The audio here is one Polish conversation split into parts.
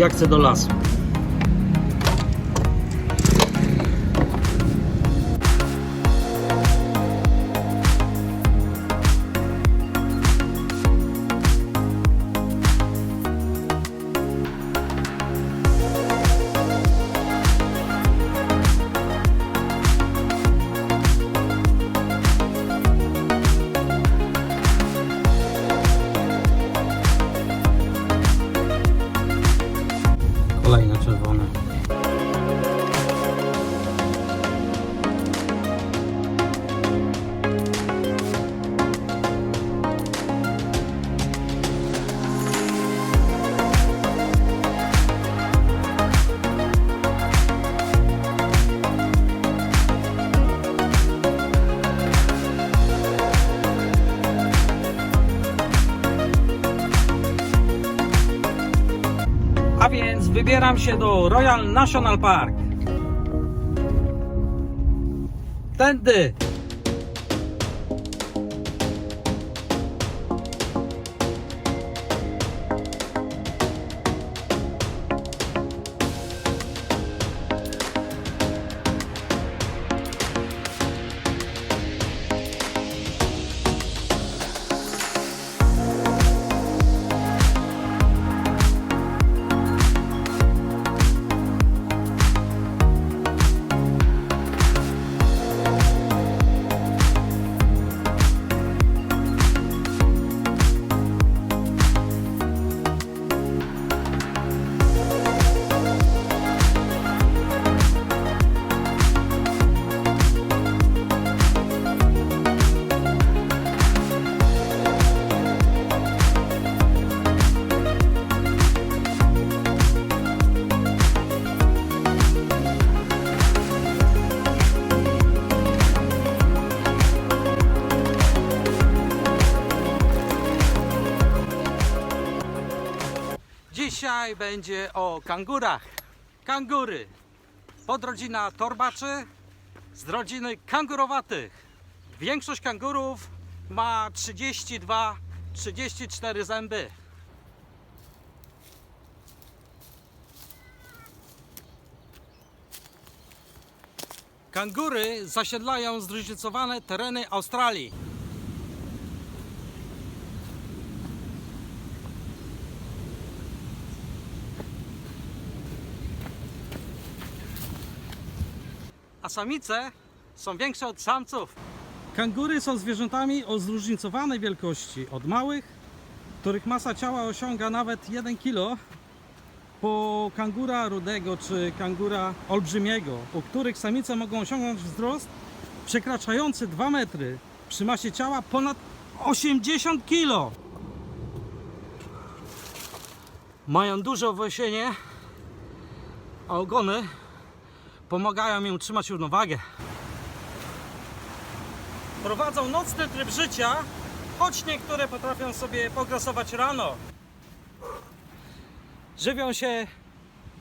ja chcę do lasu. Czerwone. Się do Royal National Park. Tędy. Będzie o kangurach. Kangury. Podrodzina torbaczy z rodziny kangurowatych. Większość kangurów ma 32-34 zęby. Kangury zasiedlają zróżnicowane tereny Australii. Samice są większe od samców. Kangury są zwierzętami o zróżnicowanej wielkości, od małych, których masa ciała osiąga nawet 1 kg, po kangura rudego czy kangura olbrzymiego, u których samice mogą osiągnąć wzrost przekraczający 2 metry przy masie ciała ponad 80 kg. Mają duże owłosienie, a ogony pomagają im utrzymać równowagę. Prowadzą nocny tryb życia, choć niektóre potrafią sobie pograsować rano. Żywią się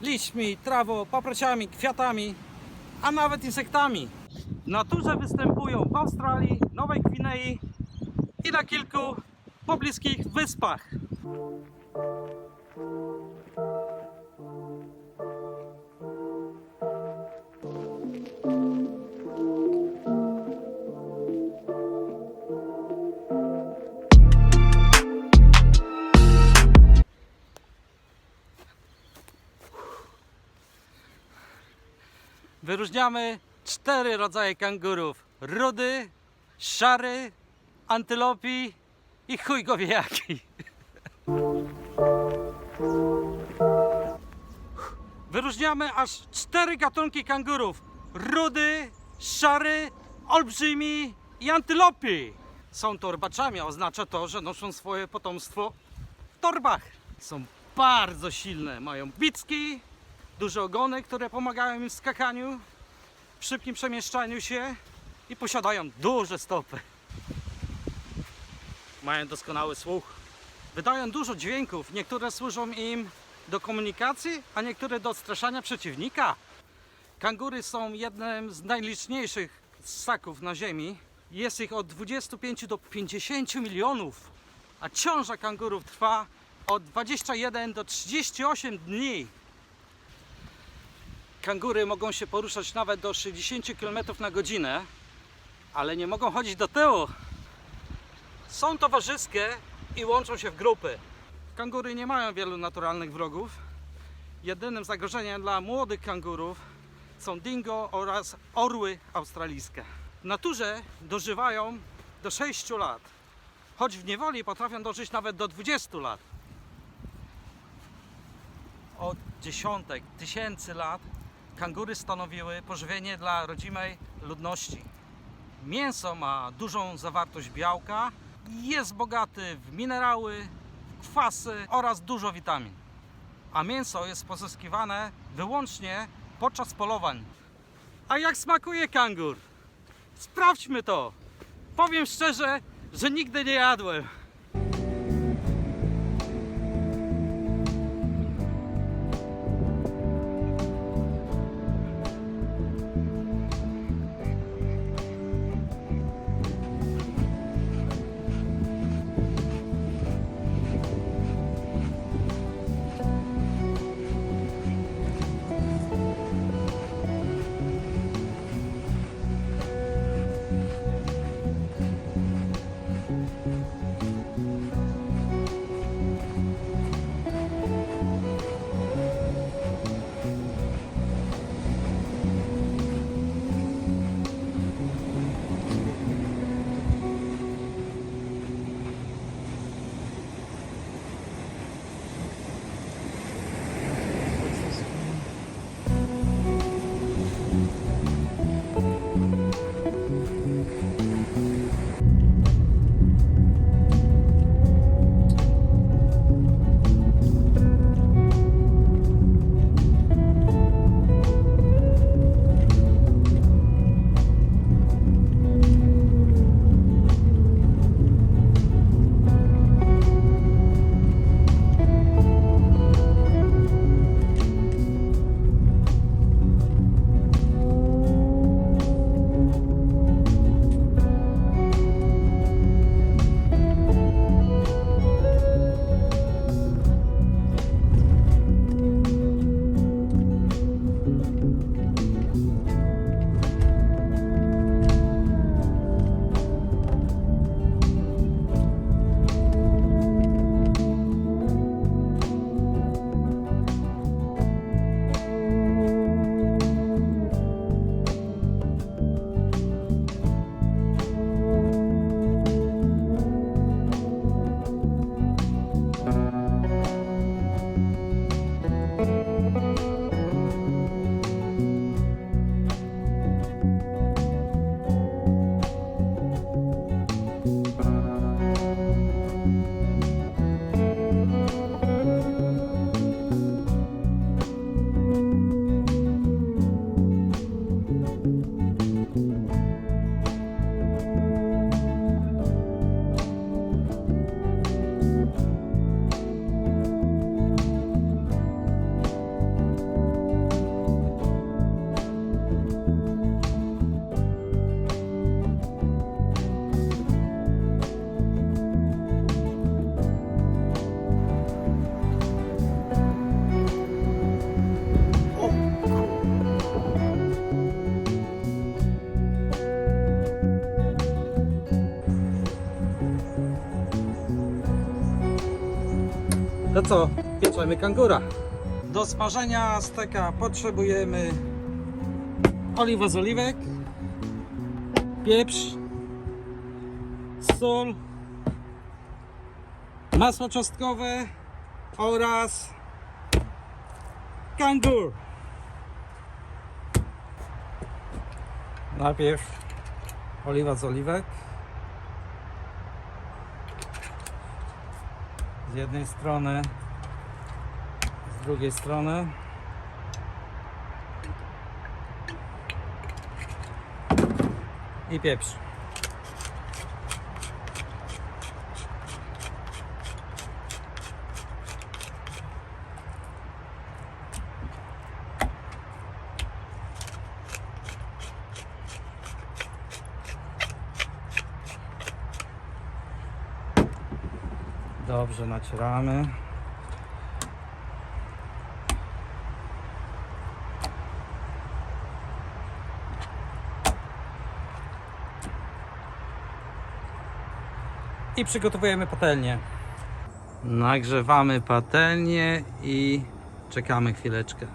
liśćmi, trawą, paprociami, kwiatami, a nawet insektami. W naturze występują w Australii, Nowej Gwinei i na kilku pobliskich wyspach. Wyróżniamy cztery rodzaje kangurów. Rudy, szary, antylopi i chuj go wie jaki. Wyróżniamy aż cztery gatunki kangurów. Rudy, szary, olbrzymi i antylopi. Są torbaczami, a oznacza to, że noszą swoje potomstwo w torbach. Są bardzo silne, mają bicki, duże ogony, które pomagają im w skakaniu, w szybkim przemieszczaniu się i posiadają duże stopy. Mają doskonały słuch. Wydają dużo dźwięków. Niektóre służą im do komunikacji, a niektóre do odstraszania przeciwnika. Kangury są jednym z najliczniejszych ssaków na Ziemi. Jest ich od 25 do 50 milionów, a ciąża kangurów trwa od 21 do 38 dni. Kangury mogą się poruszać nawet do 60 km na godzinę, ale nie mogą chodzić do tyłu. Są towarzyskie i łączą się w grupy. Kangury nie mają wielu naturalnych wrogów. Jedynym zagrożeniem dla młodych kangurów są dingo oraz orły australijskie. W naturze dożywają do 6 lat, choć w niewoli potrafią dożyć nawet do 20 lat. Od dziesiątek, tysięcy lat kangury stanowiły pożywienie dla rodzimej ludności. Mięso ma dużą zawartość białka, jest bogaty w minerały, kwasy oraz dużo witamin. A mięso jest pozyskiwane wyłącznie podczas polowań. A jak smakuje kangur? Sprawdźmy to. Powiem szczerze, że nigdy nie jadłem. Co? Pieczemy kangura. Do smażenia steka potrzebujemy oliwa z oliwek, pieprz, sól, masło czosnkowe oraz kangur. Najpierw oliwa z oliwek. Jednej strony, z drugiej strony. I pieprz. Dobrze nacieramy. I przygotowujemy patelnię. Nagrzewamy patelnię i czekamy chwileczkę.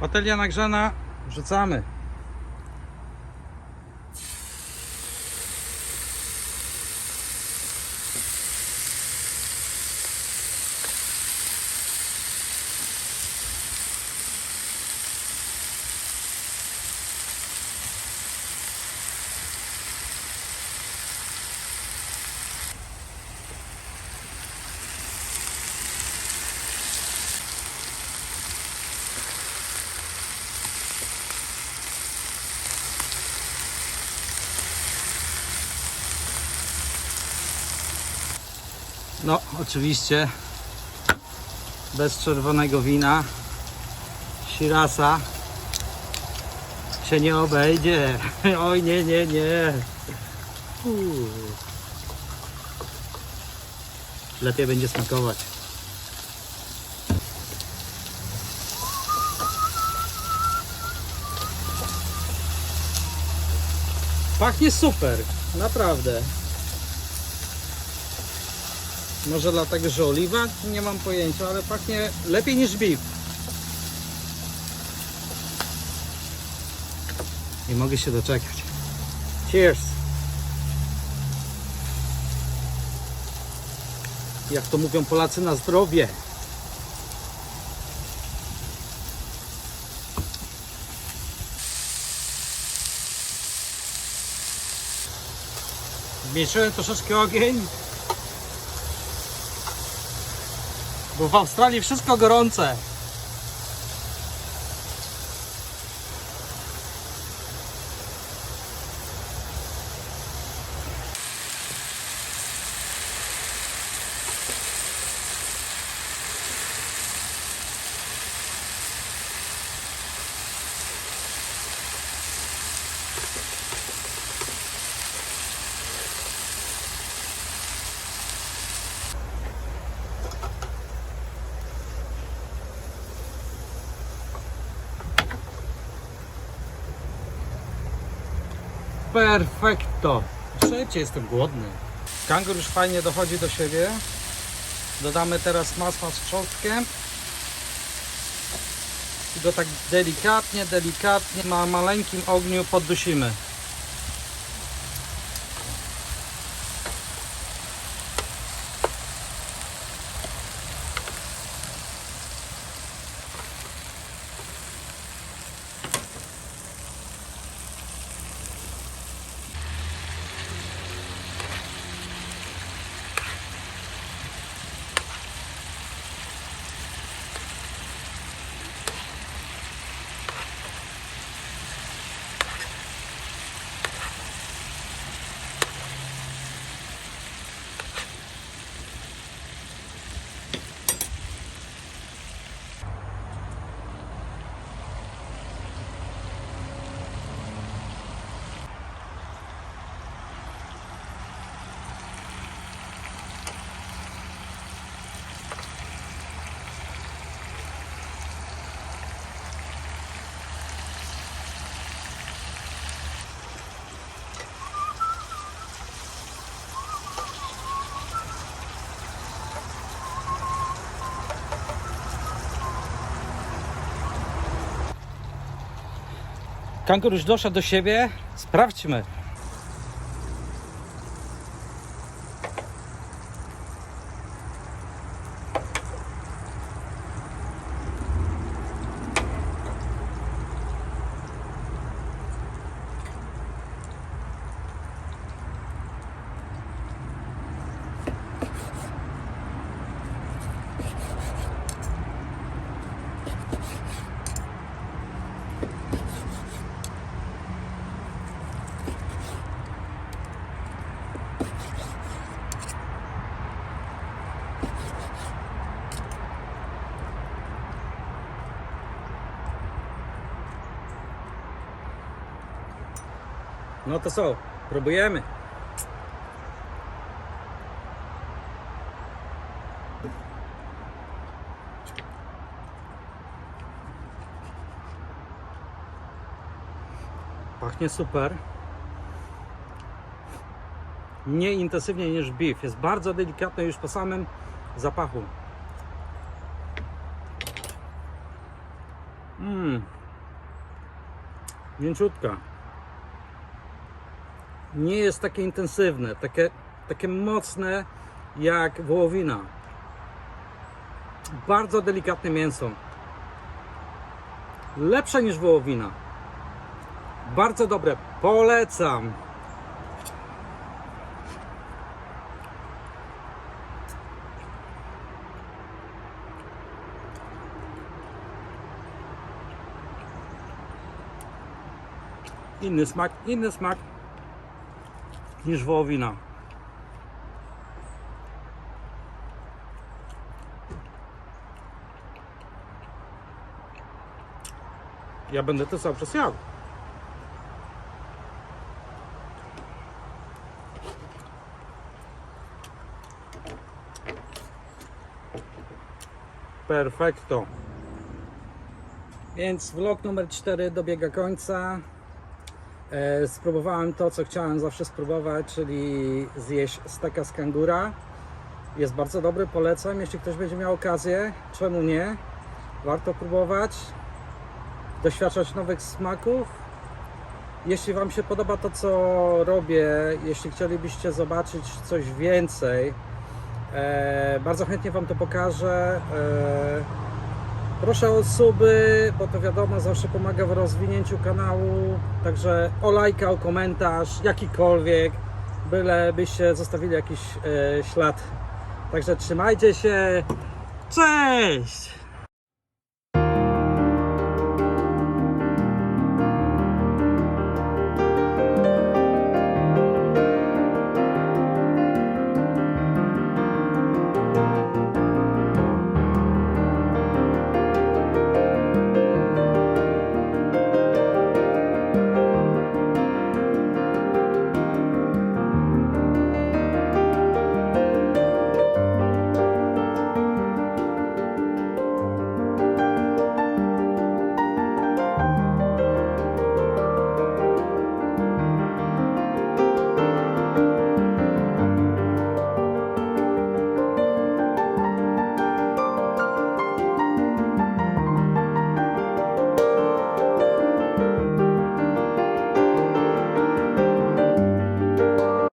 Patelnia nagrzana, wrzucamy. No, oczywiście bez czerwonego wina Shirasa się nie obejdzie. Oj, nie, nie, nie. Uuu. Lepiej będzie smakować. Pachnie super, naprawdę. Może dlatego, że oliwa? Nie mam pojęcia, ale pachnie lepiej niż beef. Nie mogę się doczekać. Cheers! Jak to mówią Polacy na zdrowie. Zmniejszyłem troszeczkę ogień, bo w Australii wszystko gorące. Perfekto. Szybciej jestem głodny. Kangur już fajnie dochodzi do siebie. Dodamy teraz masła z trzodkiem. I go tak delikatnie, delikatnie na maleńkim ogniu poddusimy. Kangur już doszedł do siebie. Sprawdźmy. No to co? Próbujemy. Pachnie super. mniej intensywnie niż beef. Jest bardzo delikatny już po samym zapachu. Mmm. Mięciutka. Nie jest takie intensywne, takie, takie mocne jak wołowina. Bardzo delikatne mięso. Lepsze niż wołowina. Bardzo dobre. Polecam. Inny smak, inny smak niż wołowina. Ja będę to cały czas jadł. Perfekto. Więc vlog numer 4 dobiega końca. E, spróbowałem to, co chciałem zawsze spróbować, czyli zjeść steka z kangura. Jest bardzo dobry, polecam. Jeśli ktoś będzie miał okazję, czemu nie? Warto próbować, doświadczać nowych smaków. Jeśli Wam się podoba to, co robię, jeśli chcielibyście zobaczyć coś więcej, e, bardzo chętnie Wam to pokażę. Proszę o suby, bo to wiadomo, zawsze pomaga w rozwinięciu kanału. Także o lajka, o komentarz, jakikolwiek, byle byście zostawili jakiś e, ślad. Także trzymajcie się. Cześć!